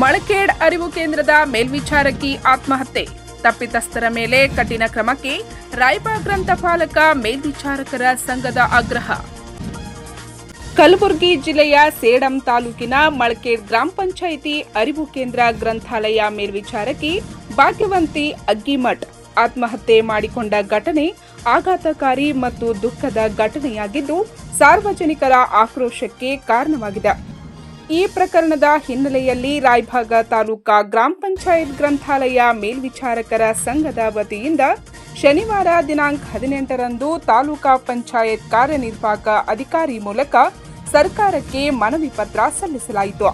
ಮಳಕೇಡ್ ಅರಿವು ಕೇಂದ್ರದ ಮೇಲ್ವಿಚಾರಕಿ ಆತ್ಮಹತ್ಯೆ. ತಪ್ಪಿತಸ್ಥರ ಮೇಲೆ ಕಠಿಣ ಕ್ರಮಕ್ಕೆ ರಾಯಬಾಗ್ ಗ್ರಂಥಪಾಲಕ ಮೇಲ್ವಿಚಾರಕರ ಸಂಘದ ಆಗ್ರಹ. ಕಲಬುರಗಿ ಜಿಲ್ಲೆಯ ಸೇಡಂ ತಾಲೂಕಿನ ಮಳಕೇಡ್ ಗ್ರಾಮ ಪಂಚಾಯಿತಿ ಅರಿವು ಕೇಂದ್ರ ಗ್ರಂಥಾಲಯ ಮೇಲ್ವಿಚಾರಕಿ ಭಾಗ್ಯವಂತಿ ಅಗ್ಗಿಮಠ್ ಆತ್ಮಹತ್ಯೆ ಮಾಡಿಕೊಂಡ ಘಟನೆ ಆಘಾತಕಾರಿ ಮತ್ತು ದುಃಖದ ಘಟನೆಯಾಗಿದ್ದು ಸಾರ್ವಜನಿಕರ ಆಕ್ರೋಶಕ್ಕೆ ಕಾರಣವಾಗಿದೆ. ಈ ಪ್ರಕರಣದ ಹಿನ್ನೆಲೆಯಲ್ಲಿ ರಾಯಭಾಗ ತಾಲೂಕಾ ಗ್ರಾಮ ಪಂಚಾಯತ್ ಗ್ರಂಥಾಲಯ ಮೇಲ್ವಿಚಾರಕರ ಸಂಘದ ವತಿಯಿಂದ ಶನಿವಾರ ದಿನಾಂಕ ಹದಿನೆಂಟರಂದು ತಾಲೂಕಾ ಪಂಚಾಯತ್ ಕಾರ್ಯನಿರ್ವಾಹಕ ಅಧಿಕಾರಿ ಮೂಲಕ ಸರ್ಕಾರಕ್ಕೆ ಮನವಿ ಪತ್ರ ಸಲ್ಲಿಸಲಾಯಿತು.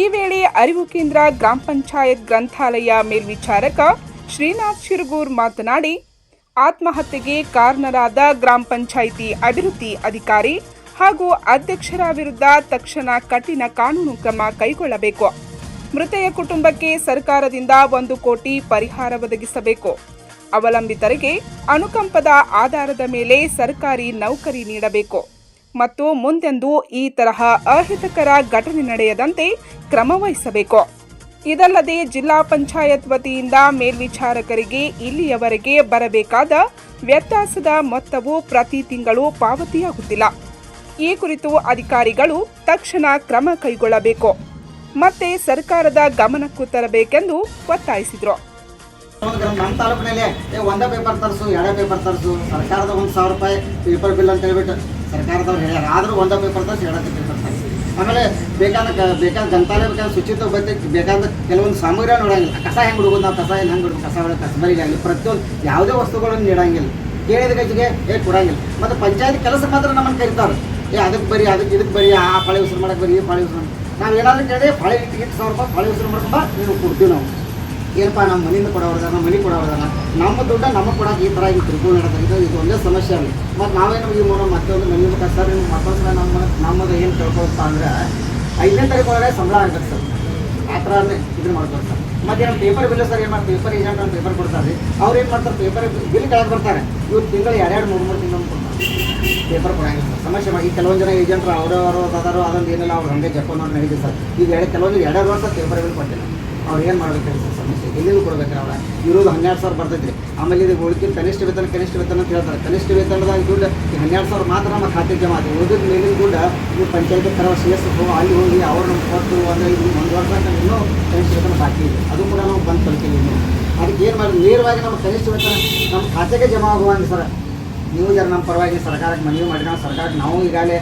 ಈ ವೇಳೆ ಅರಿವು ಕೇಂದ್ರ ಗ್ರಾಮ ಪಂಚಾಯತ್ ಗ್ರಂಥಾಲಯ ಮೇಲ್ವಿಚಾರಕ ಶ್ರೀನಾಥ್ ಶಿರಗೂರ್ ಮಾತನಾಡಿ, ಆತ್ಮಹತ್ಯೆಗೆ ಕಾರಣರಾದ ಗ್ರಾಮ ಪಂಚಾಯಿತಿ ಅಭಿವೃದ್ಧಿ ಅಧಿಕಾರಿ ಹಾಗೂ ಅಧ್ಯಕ್ಷರ ವಿರುದ್ಧ ತಕ್ಷಣ ಕಠಿಣ ಕಾನೂನು ಕ್ರಮ ಕೈಗೊಳ್ಳಬೇಕು. ಮೃತೆಯ ಕುಟುಂಬಕ್ಕೆ ಸರ್ಕಾರದಿಂದ ಒಂದು ಕೋಟಿ ಪರಿಹಾರ ಒದಗಿಸಬೇಕು. ಅವಲಂಬಿತರಿಗೆ ಅನುಕಂಪದ ಆಧಾರದ ಮೇಲೆ ಸರ್ಕಾರಿ ನೌಕರಿ ನೀಡಬೇಕು. ಮತ್ತು ಮುಂದೆಂದೂ ಈ ತರಹ ಅಹಿತಕರ ಘಟನೆ ನಡೆಯದಂತೆ ಕ್ರಮ ವಹಿಸಬೇಕು. ಇದಲ್ಲದೆ ಜಿಲ್ಲಾ ಪಂಚಾಯತ್ ವತಿಯಿಂದ ಮೇಲ್ವಿಚಾರಕರಿಗೆ ಇಲ್ಲಿಯವರೆಗೆ ಬರಬೇಕಾದ ವ್ಯತ್ಯಾಸದ ಮೊತ್ತವು ಪ್ರತಿ ತಿಂಗಳು ಪಾವತಿಯಾಗುತ್ತಿಲ್ಲ. ಈ ಕುರಿತು ಅಧಿಕಾರಿಗಳು ತಕ್ಷಣ ಕ್ರಮ ಕೈಗೊಳ್ಳಬೇಕು. ಮತ್ತೆ ಸರ್ಕಾರದ ಗಮನಕ್ಕೂ ತರಬೇಕೆಂದು ಒತ್ತಾಯಿಸಿದರು. ನಮ್ಮ ತಾಲೂಕಿನಲ್ಲಿ ಒಂದೇ ಪೇಪರ್ ತರಿಸು, ಎರಡೇ ಪೇಪರ್ ತರಿಸು, ಸರ್ಕಾರದ ಒಂದು ಸಾವಿರ ರೂಪಾಯಿ ಪೇಪರ್ ಬಿಲ್ ಅಂತ ಹೇಳ್ಬಿಟ್ಟು ಸರ್ಕಾರದವ್ರು ಹೇಳ್ಯಾರ. ಆದರೂ ಒಂದೇ ಪೇಪರ್ ತರಿಸಿ, ಎರಡೇ ಪೇಪರ್ ತರಿಸಿ. ಆಮೇಲೆ ಬೇಕಾದ ಬೇಕಾದ ಗ್ರಂಥಾಲಯ ಬೇಕಾದ ಶುಚಿತ್ವ ಬಗ್ಗೆ ಬೇಕಾದ ಕೆಲವೊಂದು ಸಾಮಗ್ರಿ ನೋಡಂಗಿಲ್ಲ. ಕಸ ಹೆಂಗೆ ಹುಡುಗೋದು ನಾವು? ಕಸ ಏನು ಹೆಂಗೆ ಹುಡುಗ ಕಸ ಒಳಗೆ ಕಸಬರಿಗೆ ಆಗಲಿ. ಪ್ರತಿಯೊಂದು ಯಾವುದೇ ವಸ್ತುಗಳನ್ನು ನೀಡಂಗಿಲ್ಲ. ಕೇಳಿದ ಗಜ್ಜಿಗೆ, ಏ, ಕೊಡಂಗಿಲ್ಲ. ಮತ್ತು ಪಂಚಾಯತ್ ಕೆಲಸ ಮಾತ್ರ ನಮ್ಮನ್ನು ಕರೀತಾರೆ ಏ, ಅದಕ್ಕೆ ಬರೀ, ಅದಕ್ಕೆ ಇದಕ್ಕೆ ಬರೀ, ಆ ಪಾಳೆ ಉಸಿರು ಮಾಡಕ್ಕೆ ಬರೀ, ಈ ಪಾಳಿ ಉಸಿರು ನಾವು ಏನಾದರೂ ಕೇಳಿ, ಪಾಳಿ ಇಟ್ಟು ಇಟ್ಟು ಸಾವಿರ ರೂಪಾಯಿ ಪಾಳಿ ಉಸಿರು ಮಾಡ್ಕೊಂಬ ನೀವು ಕೊಡ್ತೀವಿ ನಾವು. ಏನಪ್ಪ ನಮ್ಮ ಮನೆಯಿಂದ ಕೊಡೋರ್ದಾರ ನಮ್ಮ ಮನೆ ಕೊಡೋರ್ದಾರ. ನಮ್ಮ ದುಡ್ಡ ನಮಗೆ ಕೊಡೋಕೆ ಈ ಥರ ಈಗ ತಿಳ್ಕೊಂಡು ನಡೆದ್ರೆ ಇದು ಒಂದೇ ಸಮಸ್ಯೆ ಅಲ್ಲಿ. ಮತ್ತು ನಾವೇನು ಈ ಮೂರು ಮತ್ತೊಂದು ಮನೆ ಬೇಕಾ ಸರ್ ನೀವು ಮತ್ತೊಂದು ನಮ್ಮ ನಮ್ಮದು ಏನು ತಿಳ್ಕೊಳ್ತಾ ಅಂದರೆ ಐದನೇ ತಾರೀಕು ಒಳಗಡೆ ಸಂಬಳ ಆಗುತ್ತೆ ಸರ್. ಆ ಥರ ಇದು ಮಾಡ್ತಾರೆ ಸರ್ ಮತ್ತೆ ನಮ್ಮ ಪೇಪರ್ ಬಿಲ್ ಸರ್, ಏನು ಮಾಡ್ತಾರೆ? ಪೇಪರ್ ಏಜೆಂಟ್ ಅಂತ ಪೇಪರ್ ಕೊಡ್ತಾರೆ. ಅವ್ರು ಏನು ಮಾಡ್ತಾರೆ? ಪೇಪರ್ ಬಿಲ್ ಕೆಳಗೆ ಬರ್ತಾರೆ. ಇವ್ರು ತಿಂಗಳು ಎರಡೆರಡು ಮೂರು ಮೂರು ತಿಂಗಳು ಪೇಪರ್ ಕೊಡಂಗಿಲ್ಲ ಸಮಸ್ಯೆ ಈಗ ಕೆಲವೊಂದು ಜನ ಏಜೆಂಟ್ರು ಅವರವರು ಅದಾರು, ಅದೊಂದು ಏನಿಲ್ಲ, ಅವ್ರು ಹಂಗೆ ಜಪ್ಕೊಂಡು ನಡೀತಿ ಸರ್. ಈಗ ಎರಡು ಕೆಲವೊಂದು ಎರಡು ವರ್ಷ ಪೇಪರ್ ಬಿಲ್ ಕೊಟ್ಟಿಲ್ಲ. ಅವ್ರು ಏನು ಮಾಡ್ಬೇಕು ಸರ್ ಸಮಸ್ಯೆ? ಎಲ್ಲಿಗೂ ಕೊಡ್ಬೇಕು ಅವ್ರ? ಇರೋದು ಹನ್ನೆರಡು ಸಾವಿರ ಬರ್ತೈತೆ ಆಮೇಲೆ ಇದು ಉಳಿದ ಕನಿಷ್ಠ ವೇತನ ಕನಿಷ್ಠ ವೇತನ ಅಂತ ಹೇಳ್ತಾರೆ. ಕನಿಷ್ಠ ವೇತನದಾಗ ದುಡ್ಡು ಈ ಹನ್ನೆರಡು ಸಾವಿರ ಮಾತ್ರ ನಮ್ಮ ಖಾತೆಗೆ ಜಮಾ ಆಗಿದೆ ಉಳಿದ ಮೇಲಿನ ಕೂಡ ನೀವು ಪಂಚಾಯತ್ ಕರ ಸಿ ಎಸ್ ಅಲ್ಲಿ ಹೋಗಿ ಅವ್ರು ನಮ್ಗೆ ಕೊಟ್ಟು ಅಂದರೆ ಇದು ಒಂದು ವರ್ಷ ಇನ್ನೂ ಕನಿಷ್ಠ ವೇತನ ಬಾಕಿ ಇದೆ. ಅದು ಕೂಡ ನಾವು ಬಂದು ಕಲ್ತೀವಿ ಅದಕ್ಕೆ ಏನು ಮಾಡಿ ನೇರವಾಗಿ ನಮ್ಮ ಕನಿಷ್ಠ ವೇತನ ನಮ್ಮ ಖಾತೆಗೆ ಜಮಾ ಆಗುವಂಗೆ ಸರ್ ನೀವು ಯಾರು ನಮ್ಮ ಪರವಾಗಿ ಸರ್ಕಾರಕ್ಕೆ ಮನವಿ ಮಾಡಿ ನಾವು ಸರ್ಕಾರಕ್ಕೆ ನಾವು ಈಗಾಗಲೇ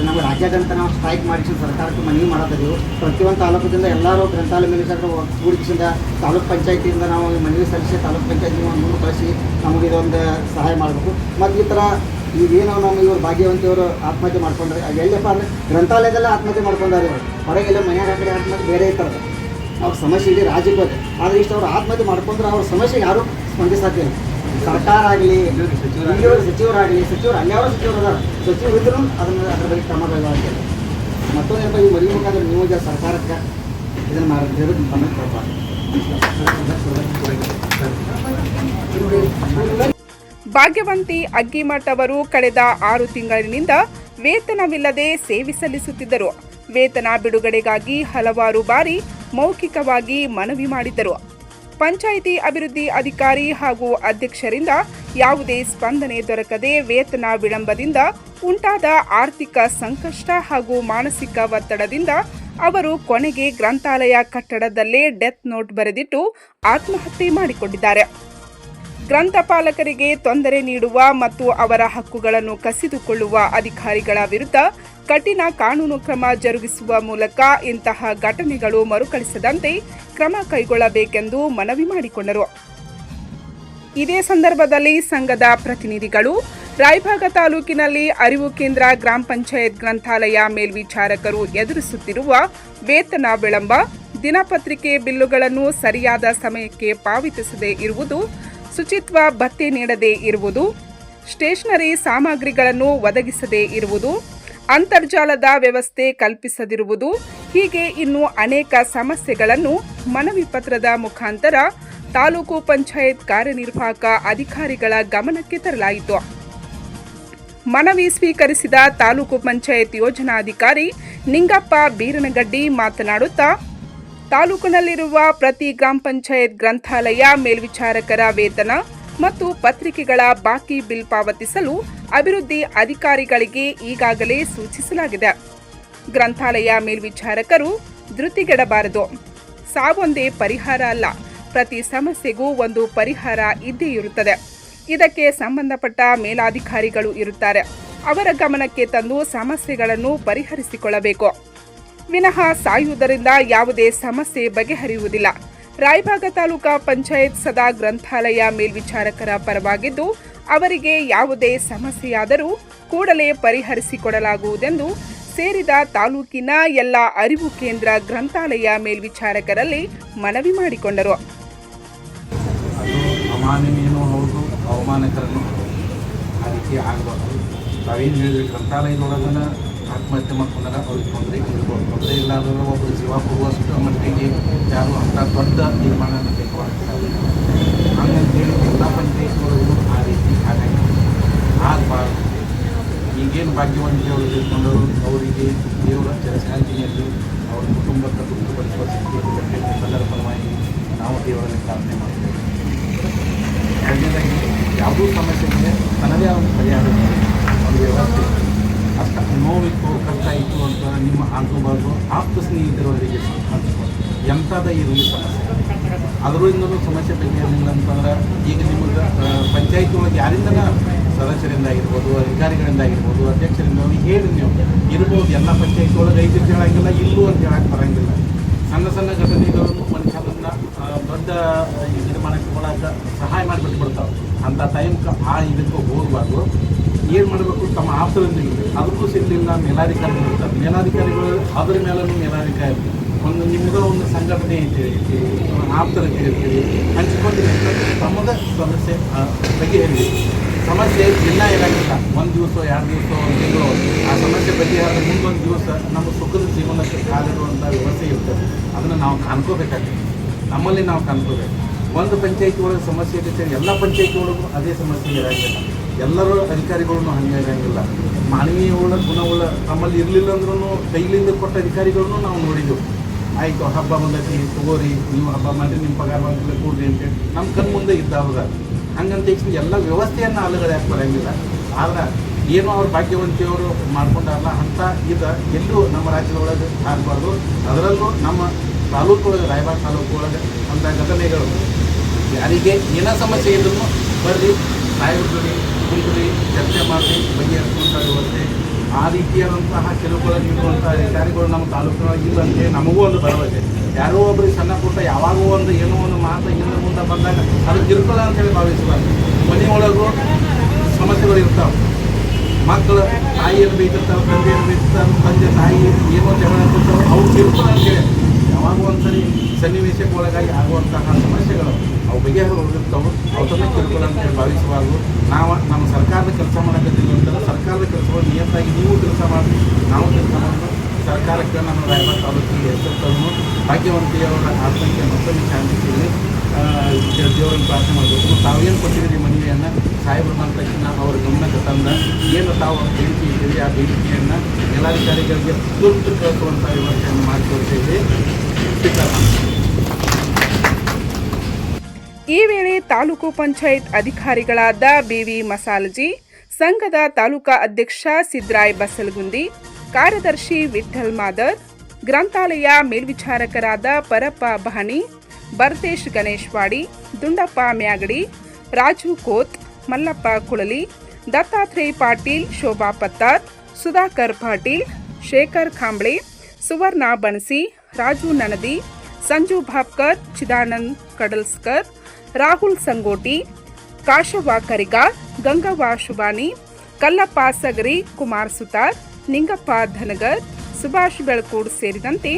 ನಮ್ಮ ರಾಜ್ಯಾದ್ಯಂತ ನಾವು ಸ್ಟ್ರೈಕ್ ಮಾಡಿಸಿ ಸರ್ಕಾರಕ್ಕೆ ಮನವಿ ಮಾಡತ್ತಿದ್ದೀವಿ ಪ್ರತಿಯೊಂದು ತಾಲೂಕಿನಿಂದ ಎಲ್ಲರೂ ಗ್ರಂಥಾಲಯ ಮೇಲೆ ಕೂಡಿಸಿಂದ ತಾಲೂಕ್ ಪಂಚಾಯತಿಯಿಂದ ನಾವು ಮನವಿ ಸಲ್ಲಿಸಿ ತಾಲೂಕು ಪಂಚಾಯತಿ ಒಂದು ಮುಂದೆ ಕಳಿಸಿ ನಮಗೆ ಇದೊಂದು ಸಹಾಯ ಮಾಡಬೇಕು. ಮತ್ತು ಈ ಥರ ಈಗೇನು ನಮ್ಮ ಇವರು ಭಾಗ್ಯವಂತಿಯವರು ಆತ್ಮಹತ್ಯೆ ಮಾಡ್ಕೊಂಡ್ರೆ ಎಲ್ಲಪ್ಪ ಅಂದರೆ ಗ್ರಂಥಾಲಯದಲ್ಲೇ ಆತ್ಮಹತ್ಯೆ ಮಾಡ್ಕೊಂಡಾರೆ ಇವರು. ಹೊರಗೆಲ್ಲ ಕಡೆ ಆತ್ಮಹತ್ಯೆ ಬೇರೆ ಇರ್ತಾರೆ ಅವ್ರ ಸಮಸ್ಯೆ ಇಡೀ ರಾಜ್ಯಕ್ಕೆ ಆದರೆ ಇಷ್ಟು ಅವ್ರು ಆತ್ಮಹತ್ಯೆ ಮಾಡ್ಕೊಂಡ್ರೆ ಅವ್ರ ಸಮಸ್ಯೆಗೆ ಯಾರೂ ಸ್ಪಂದಿಸತ್ತಿಲ್ಲ ಸರ್ಕಾರ ಆಗಲಿ ಇಲ್ಲಿಯವರು ಸಚಿವರಾಗಲಿ, ಸಚಿವರು ಅಲ್ಲಿಯವರು ಸಚಿವರು ಅದಾರ. ಸಚಿವರು ಇದ್ರು ಅದನ್ನು ಅದರ ಬಗ್ಗೆ ಕ್ರಮ ಮತ್ತೊಂದೇನಪ್ಪ ಈ ಮರಿಬೇಕಾದ್ರೆ ನಿಯೋಜ ಸರ್ಕಾರಕ್ಕೆ ಇದನ್ನು ಮಾಡಿದ್ರೆ. ಗಮನ ಕೊಡಬಾರ್ದು ಭಾಗ್ಯವಂತಿ ಅಗ್ಗಿಮಠ ಅವರು ಕಳೆದ ಆರು ತಿಂಗಳಿನಿಂದ ವೇತನವಿಲ್ಲದೆ ಸೇವೆ ಸಲ್ಲಿಸುತ್ತಿದ್ದರು. ವೇತನ ಬಿಡುಗಡೆಗಾಗಿ ಹಲವಾರು ಬಾರಿ ಮೌಖಿಕವಾಗಿ ಮನವಿ ಮಾಡಿದ್ದರು. ಪಂಚಾಯಿತಿ ಅಭಿವೃದ್ಧಿ ಅಧಿಕಾರಿ ಹಾಗೂ ಅಧ್ಯಕ್ಷರಿಂದ ಯಾವುದೇ ಸ್ಪಂದನೆ ದೊರಕದೆ ವೇತನ ವಿಳಂಬದಿಂದ ಉಂಟಾದ ಆರ್ಥಿಕ ಸಂಕಷ್ಟ ಹಾಗೂ ಮಾನಸಿಕ ಒತ್ತಡದಿಂದ ಅವರು ಕೊನೆಗೆ ಗ್ರಂಥಾಲಯ ಕಟ್ಟಡದಲ್ಲೇ ಡೆತ್ ನೋಟ್ ಬರೆದಿಟ್ಟು ಆತ್ಮಹತ್ಯೆ ಮಾಡಿಕೊಂಡಿದ್ದಾರೆ. ಗ್ರಂಥಪಾಲಕರಿಗೆ ತೊಂದರೆ ನೀಡುವ ಮತ್ತು ಅವರ ಹಕ್ಕುಗಳನ್ನು ಕಸಿದುಕೊಳ್ಳುವ ಅಧಿಕಾರಿಗಳ ವಿರುದ್ಧ ಕಠಿಣ ಕಾನೂನು ಕ್ರಮ ಜರುಗಿಸುವ ಮೂಲಕ ಇಂತಹ ಘಟನೆಗಳು ಮರುಕಳಿಸದಂತೆ ಕ್ರಮ ಕೈಗೊಳ್ಳಬೇಕೆಂದು ಮನವಿ ಮಾಡಿಕೊಂಡರು. ಇದೇ ಸಂದರ್ಭದಲ್ಲಿ ಸಂಘದ ಪ್ರತಿನಿಧಿಗಳು ರಾಯಭಾಗ ತಾಲೂಕಿನಲ್ಲಿ ಅರಿವು ಕೇಂದ್ರ ಗ್ರಾಮ ಪಂಚಾಯತ್ ಗ್ರಂಥಾಲಯ ಮೇಲ್ವಿಚಾರಕರು ಎದುರಿಸುತ್ತಿರುವ ವೇತನ ವಿಳಂಬ, ದಿನಪತ್ರಿಕೆ ಬಿಲ್ಲುಗಳನ್ನು ಸರಿಯಾದ ಸಮಯಕ್ಕೆ ಪಾವತಿಸದೇ ಇರುವುದು ಶುಚಿತ್ವ ಭತ್ಯೆ ನೀಡದೇ ಇರುವುದು, ಸ್ಟೇಷನರಿ ಸಾಮಗ್ರಿಗಳನ್ನು ಒದಗಿಸದೇ ಇರುವುದು, ಅಂತರ್ಜಾಲದ ವ್ಯವಸ್ಥೆ ಕಲ್ಪಿಸದಿರುವುದು, ಹೀಗೆ ಇನ್ನು ಅನೇಕ ಸಮಸ್ಯೆಗಳನ್ನು ಮನವಿ ಪತ್ರದ ಮುಖಾಂತರ ತಾಲೂಕು ಪಂಚಾಯತ್ ಕಾರ್ಯನಿರ್ವಾಹಕ ಅಧಿಕಾರಿಗಳ ಗಮನಕ್ಕೆ ತರಲಾಯಿತು. ಮನವಿ ಸ್ವೀಕರಿಸಿದ ತಾಲೂಕು ಪಂಚಾಯತ್ ಯೋಜನಾಧಿಕಾರಿ ನಿಂಗಪ್ಪ ಬೀರನಗಡ್ಡಿ ಮಾತನಾಡುತ್ತಾ ತಾಲೂಕಿನಲ್ಲಿರುವ ಪ್ರತಿ ಗ್ರಾಮ ಪಂಚಾಯತ್ ಗ್ರಂಥಾಲಯ ಮೇಲ್ವಿಚಾರಕರ ವೇತನ ಮತ್ತು ಪತ್ರಿಕೆಗಳ ಬಾಕಿ ಬಿಲ್ ಪಾವತಿಸಲು ಅಭಿವೃದ್ಧಿ ಅಧಿಕಾರಿಗಳಿಗೆ ಈಗಾಗಲೇ ಸೂಚಿಸಲಾಗಿದೆ. ಗ್ರಂಥಾಲಯ ಮೇಲ್ವಿಚಾರಕರು ಧೃತಿಗೆಡಬಾರದು. ಸಾವೊಂದೇ ಪರಿಹಾರ ಅಲ್ಲ, ಪ್ರತಿ ಸಮಸ್ಯೆಗೂ ಒಂದು ಪರಿಹಾರ ಇದ್ದೇ ಇರುತ್ತದೆ. ಇದಕ್ಕೆ ಸಂಬಂಧಪಟ್ಟ ಮೇಲಾಧಿಕಾರಿಗಳು ಇರುತ್ತಾರೆ. ಅವರ ಗಮನಕ್ಕೆ ತಂದು ಸಮಸ್ಯೆಗಳನ್ನು ಪರಿಹರಿಸಿಕೊಳ್ಳಬೇಕು. ವಿನಃ ಸಾಯುವುದರಿಂದ ಯಾವುದೇ ಸಮಸ್ಯೆ ಬಗೆಹರಿಯುವುದಿಲ್ಲ. ರಾಯಭಾಗ ತಾಲೂಕಾ ಪಂಚಾಯತ್ ಸದಾ ಗ್ರಂಥಾಲಯ ಮೇಲ್ವಿಚಾರಕರ ಪರವಾಗಿದ್ದು, ಅವರಿಗೆ ಯಾವುದೇ ಸಮಸ್ಯೆಯಾದರೂ ಕೂಡಲೇ ಪರಿಹರಿಸಿಕೊಡಲಾಗುವುದೆಂದು ಸೇರಿದ ತಾಲೂಕಿನ ಎಲ್ಲ ಅರಿವು ಕೇಂದ್ರ ಗ್ರಂಥಾಲಯ ಮೇಲ್ವಿಚಾರಕರಲ್ಲಿ ಮನವಿ ಮಾಡಿಕೊಂಡರು. ಅದು ಆತ್ಮಹತ್ಯೆ ಮಾಡ್ಕೊಂಡಾಗ ಅವ್ರಿಗೆ ತೊಂದರೆ ಇರ್ಬೋದು. ತೊಂದರೆ ಇಲ್ಲಾದ್ರೆ ಒಬ್ಬರು ಜೀವ ಕೊಡುವಷ್ಟು ಮಟ್ಟಿಗೆ ಯಾರು ಅಂಥ ದೊಡ್ಡ ತೀರ್ಮಾನ ಬೇಕಾಗ್ತದೆ ಹಂಗಂತೇಳಿ ಎಲ್ಲ ಪಂಚಾಯತ್ ಒಳಗೂ ಆ ರೀತಿ ಆಗಂಗಿಲ್ಲ ಆಗಬಾರ್ದು. ಈಗೇನು ಭಾಗ್ಯವಂತಿಯವರು ತಿಳ್ಕೊಂಡವರು ಅವರಿಗೆ ದೇವರ ಜನಶಾಂತಿಯಲ್ಲಿ ಅವರ ಕುಟುಂಬಕ್ಕೆ ತೃಪ್ತಿಪಡಿಸುವ ಶಕ್ತಿ ಎಲ್ಲರ ಪರವಾಗಿ ನಾವು ದೇವರಲ್ಲಿ ಪ್ರಾರ್ಥನೆ ಮಾಡ್ತೇವೆ. ಎರಡನೇದಾಗಿ ಯಾವುದೂ ಸಮಸ್ಯೆಗೆ ತನ್ನದೇ ಆದ ಪರಿಹಾರ ಒಂದು ವ್ಯವಸ್ಥೆ ನೋವಿತ್ತು ಕಷ್ಟ ಇತ್ತು ಅಂತ ನಿಮ್ಮ ಆಜುಬಾಜು ಆಪ್ತ ಸ್ನೇಹಿತರವರಿಗೆ ಹಂಚ್ಕೊಂಡು ಎಂಥದ ಇರಲಿ ಸಮಸ್ಯೆ ಅದರಿಂದಲೂ ಸಮಸ್ಯೆ ಬಗೆಹರಿಲ್ಲ ಅಂತಂದ್ರೆ ಈಗ ನಿಮಗೆ ಪಂಚಾಯತ್ ಒಳಗೆ ಯಾರಿಂದನ ಸದಸ್ಯರಿಂದ ಆಗಿರ್ಬೋದು ಅಧಿಕಾರಿಗಳಿಂದ ಆಗಿರ್ಬೋದು ಅಧ್ಯಕ್ಷರಿಂದ ಹೇಳಿ ನೀವು, ಇರ್ಬೋದು, ಎಲ್ಲ ಪಂಚಾಯತ್ ಒಳಗೆ ಐದು ಹೇಳಂಗಿಲ್ಲ ಇಲ್ಲೂ ಅಂತ ಹೇಳಕ್ಕೆ ಬರಂಗಿಲ್ಲ. ಸಣ್ಣ ಸಣ್ಣ ಘಟನೆಗಳನ್ನು ಮನುಷ್ಯರನ್ನ ದೊಡ್ಡ ನಿರ್ಮಾಣಕ್ಕೆ ಒಳಗೆ ಸಹಾಯ ಮಾಡಿಬಿಟ್ಟು ಬಿಡ್ತಾವೆ. ಅಂಥ ಟೈಮ್ಗೆ ಆ ಇದಕ್ಕೆ ಹೋಗಬಾರ್ದು. ಏನು ಮಾಡಬೇಕು ತಮ್ಮ ಆಪ್ತರೊಂದಿಗೆ ಅದಕ್ಕೂ ಸಿಗಲಿಲ್ಲ ಮೇಲಾಧಿಕಾರಿಗಳು ಇರ್ತಾರೆ ಮೇಲಾಧಿಕಾರಿಗಳು ಅದರ ಮೇಲೂ ಮೇಲಾಧಿಕಾರಿ. ಒಂದು ನಿಮ್ಮದ ಒಂದು ಸಂಘಟನೆ ಐತಿ ಆಪ್ತರ ಕೇಳ್ತೀರಿ ಹಂಚಿಕೊಂಡಿರಿ ಅಂತ ತಮ್ಮದ ಸಮಸ್ಯೆ ಬಗ್ಗೆ ಬಗೆಹರಿಲಿ. ಸಮಸ್ಯೆ ಎಲ್ಲ ಇರಂಗಿಲ್ಲ ಒಂದು ದಿವಸ, ಎರಡು ದಿವಸ, ಒಂದು ತಿಂಗಳು, ಆ ಸಮಸ್ಯೆ ಬಗೆಹರಿದ ಮುಂದೊಂದು ದಿವಸ ನಮ್ಮ ಸುಖದ ಜೀವನಕ್ಕೆ ಕಾಲಿಡುವಂಥ ವ್ಯವಸ್ಥೆ ಇರ್ತದೆ ಅದನ್ನು ನಾವು ಕಾಣ್ಕೋಬೇಕಾಗ್ತದೆ ನಮ್ಮಲ್ಲಿ ನಾವು ಕಾಣ್ಕೋಬೇಕು. ಒಂದು ಪಂಚಾಯತಿ ಒಳಗೆ ಸಮಸ್ಯೆ ಇರುತ್ತೆ, ಎಲ್ಲ ಪಂಚಾಯತಿ ಒಳಗೂ ಅದೇ ಸಮಸ್ಯೆ ಇರಂಗಿಲ್ಲ. ಎಲ್ಲರೂ ಅಧಿಕಾರಿಗಳನ್ನು ಹಂಗಾಗಂಗಿಲ್ಲ ಇರಂಗಿಲ್ಲ ಮಾನವೀಯ ಉಳ್ಳ ಗುಣವುಳ್ಳ ನಮ್ಮಲ್ಲಿ ಇರಲಿಲ್ಲ ಅಂದ್ರೂ ಕೈಲಿಂದ ಕೊಟ್ಟ ಅಧಿಕಾರಿಗಳನ್ನು ನಾವು ನೋಡಿದ್ದೆವು ಆಯಿತು, ಹಬ್ಬ ಬಂದೈತಿ, ತಗೋರಿ, ನೀವು ಹಬ್ಬ ಮಾಡಿರಿ ನಿಮ್ಮ ಪಗಾರ ಬಂದ್ರೆ ಕೂಡ್ರಿ ಅಂತೇಳಿ ನಮ್ಮ ಕಣ್ಣು ಮುಂದೆ ಇದ್ದಾವಾಗ ಹಂಗಂತ ಎಲ್ಲ ವ್ಯವಸ್ಥೆಯನ್ನು ಅಲುಗಡೆ ಬರಂಗಿಲ್ಲ. ಆದ್ರೆ ಏನು ಅವ್ರ ಭಾಗ್ಯವಂತಿಯವರು ಮಾಡ್ಕೊಂಡಾರಲ್ಲ ಅಂತ ಇದು ಎಲ್ಲೂ ನಮ್ಮ ರಾಜ್ಯದೊಳಗೆ ಆಗಬಾರ್ದು. ಅದರಲ್ಲೂ ನಮ್ಮ ತಾಲೂಕು ಒಳಗೆ ರಾಯಬಾಗ ತಾಲೂಕು ಒಳಗೆ ಅಂತ ಘಟನೆಗಳು. ಯಾರಿಗೆ ಏನೋ ಸಮಸ್ಯೆ ಇದ್ರೂ ಬರ್ರಿ. ಸಾಯಿಬಿಡ್ರಿ ಕುಂತ್ರಿ ಚರ್ಚೆ ಮಾಡಿ ಬಗೆಹರಿಸುವಂಥ ವ್ಯವಸ್ಥೆ ಆ ರೀತಿಯಾದಂತಹ ಕೆಲವುಗಳ ನೀಡುವಂಥ ಅಧಿಕಾರಿಗಳು ನಮ್ಮ ತಾಲೂಕಿನೊಳಗೆ ಇಲ್ಲಂತೆ ನಮಗೂ ಒಂದು ಭರವಸೆ. ಯಾರೋ ಒಬ್ಬರಿಗೆ ಸಣ್ಣ ಪುಟ್ಟ, ಯಾವಾಗೋ ಒಂದು ಏನೋ ಒಂದು ಮಾತು ಹಿಂದೆ ಮುಂದೆ ಬಂದಾಗ ಅದು ಕಿರುಕುಳ ಅಂತೇಳಿ ಭಾವಿಸಬಾರ್ದು. ಮನೆಯೊಳಗೂ ಸಮಸ್ಯೆಗಳು ಇರ್ತಾವೆ. ಮಕ್ಕಳು ತಾಯಿಯನ್ನು ಬೈತಿರ್ತಾವೆ ತಂದೆಯನ್ನು ಬೈತಿರ್ತಾರೆ, ತಂದೆ, ತಾಯಿ ಏನೋ ಜಗಳ ಅವ್ರು ಅವು ಕಿರುಕುಳ ಅಂತೇಳಿ ಯಾವಾಗ ಒಂದ್ಸರಿ ಸನ್ನಿವೇಶಕ್ಕೆ ಒಳಗಾಗಿ ಆಗುವಂತಹ ಸಮಸ್ಯೆಗಳು. ಅವು ಬಗೆಹರಿರ್ತಾವೆ ಅವತ್ತನ್ನೇ ಕಿರುಕುಳ ಅಂತೇಳಿ ಭಾವಿಸಬಾರ್ದು ನಾವು, ನಮ್ಮ ಸರ್ಕಾರದ ಕೆಲಸ ಮಾಡಕತ್ತೀವಿ ಅಂತಂದ್ರೆ ಸರ್ಕಾರದ ಕೆಲಸವನ್ನು ನಿಯತ್ತಾಗಿ ನೀವು ಕೆಲಸ ಮಾಡಿ, ನಾವು ಕೆಲಸ ಮಾಡೋದು ಸರ್ಕಾರಕ್ಕೆ ನಮ್ಮ ರಾಯಬಾಗ್ ತಾಲೂಕಿಗೆ ಹೆಸರು ಭಾಗ್ಯವಂತಿಯವರ ಆತ್ಮಕ್ಕೆ ಮತ್ತೊಮ್ಮೆ ಶಾಂತಿ ಸಿಗಲಿ ದೇವರಲ್ಲಿ ಪ್ರಾರ್ಥನೆ ಮಾಡಬೇಕು. ತಾವೇನು ಕೊಟ್ಟಿದ್ದೀರಿ ಮನವಿಯನ್ನು? ಸಾಹೇಬರು ಬಂದ ತಕ್ಷಣ ಅವರ ಗಮನಕ್ಕೆ ತಂದ ಏನು ತಾವು ಬೇಡಿಕೆ ಇದ್ದೀರಿ, ಆ ಬೇಡಿಕೆಯನ್ನು ಜಿಲ್ಲಾಧಿಕಾರಿಗಳಿಗೆ ತುರ್ತು ಕಳಿಸುವಂಥ ವ್ಯವಸ್ಥೆಯನ್ನು ಮಾಡಿಕೊಡ್ತೀವಿ ಈ ವೇಳೆ ತಾಲೂಕು ಪಂಚಾಯತ್ ಅಧಿಕಾರಿಗಳಾದ ಬಿವಿ ಮಸಾಲಜಿ, ಸಂಘದ ತಾಲೂಕಾ ಅಧ್ಯಕ್ಷ ಸಿದ್ರಾಯ್ ಬಸಲಗುಂದಿ, ಕಾರ್ಯದರ್ಶಿ ವಿಠಲ್ ಮಾದರ್, ಗ್ರಂಥಾಲಯ ಮೇಲ್ವಿಚಾರಕರಾದ ಪರಪ್ಪ ಬಹಣಿ ಭರತೇಶ್ ಗಣೇಶ್ವಾಡಿ, ದುಂಡಪ್ಪ ಮ್ಯಾಗಡಿ, ರಾಜು ಕೋತ್, ಮಲ್ಲಪ್ಪ ಕುಳಲಿ, ದತ್ತಾತ್ರೇಯ ಪಾಟೀಲ್, ಶೋಭಾ ಪತ್ತಾರ್, ಸುಧಾಕರ್ ಪಾಟೀಲ್, ಶೇಖರ್ ಖಾಂಬ್ಳೆ ಸುವರ್ಣ ಬಣಸಿ ರಾಜು ನನದಿ, ಸಂಜು ಭಾಪ್ಕರ್, ಚಿದಾನಂದ್ ಕಡಲ್ಸ್ಕರ್ ರಾಹುಲ್ ಸಂಗೋಟಿ, ಕಾಶವ ಕರಿಗ, ಗಂಗವ್ವ ಶುಭಾನಿ, ಕಲ್ಲಪ್ಪ ಸಗರಿ, ಕುಮಾರ್ ಸುತಾರ್, ನಿಂಗಪ್ಪ ಧನಗರ್, ಸುಭಾಷ್ ಬೆಳಕೂಡ್ ಸೇರಿದಂತೆ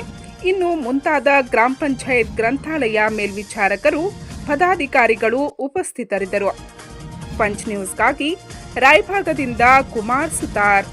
ಇನ್ನು ಮುಂತಾದ ಗ್ರಾಮ ಪಂಚಾಯತ್ ಗ್ರಂಥಾಲಯ ಮೇಲ್ವಿಚಾರಕರು, ಪದಾಧಿಕಾರಿಗಳು ಉಪಸ್ಥಿತರಿದ್ದರು. ಪಂಚ್ ನ್ಯೂಸ್ಗಾಗಿ ರಾಯಭಾಗದಿಂದ ಕುಮಾರ್ ಸುತಾರ್